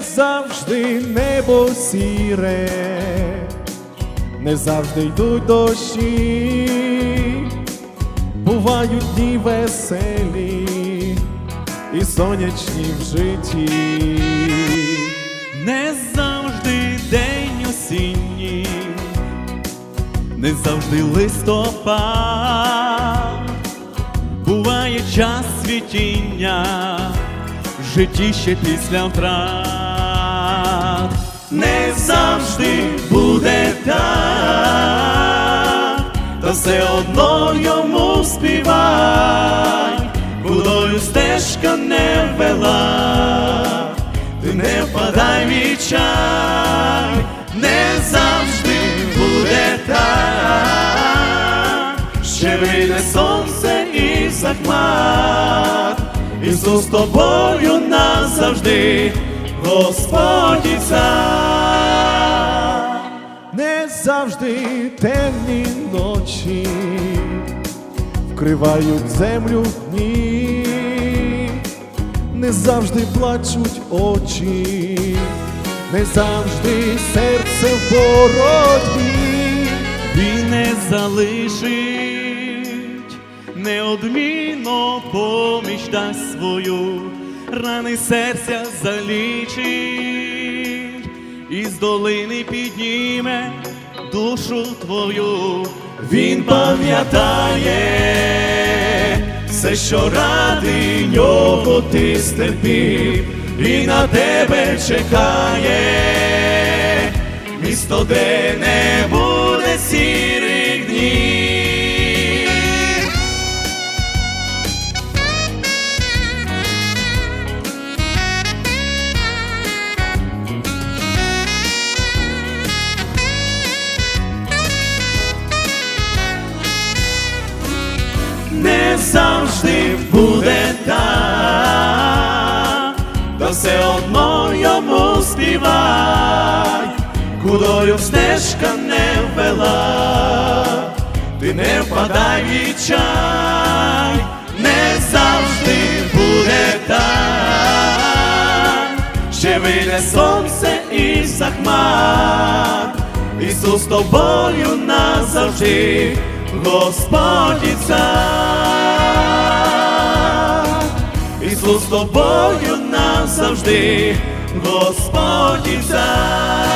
завжди небо сіре, не завжди йдуть дощі, бувають дні веселі і сонячні в житті. Не завжди день осінній, не завжди листопад, буває час світіння, в житті ще після втрат. Не завжди буде так, та все одно йому співай, кудою стежка не вела. Ти не впадай в відчай, не завжди буде так, ще вийде сонце і захмар, Ісус з тобою назавжди, Господь і цар. Не завжди темні ночі. Вкривають землю дні, не завжди плачуть очі, не завжди серце в боротьбі. Він не залишить, неодмінно поміч дасть свою, рани серця залічить, із долини підніме душу твою. Він пам'ятає все, що ради нього ти стерпів, і на тебе чекає місто, де не буде сірих днів. Завжди буде так, та все одно йому співай, кудою стежка не вела, ти не впадай відчай, не завжди буде так, ще вийде сонце і захмар, Ісус тобою назавжди, Господь цар. Ісус з тобою назавжди, Господь і цар.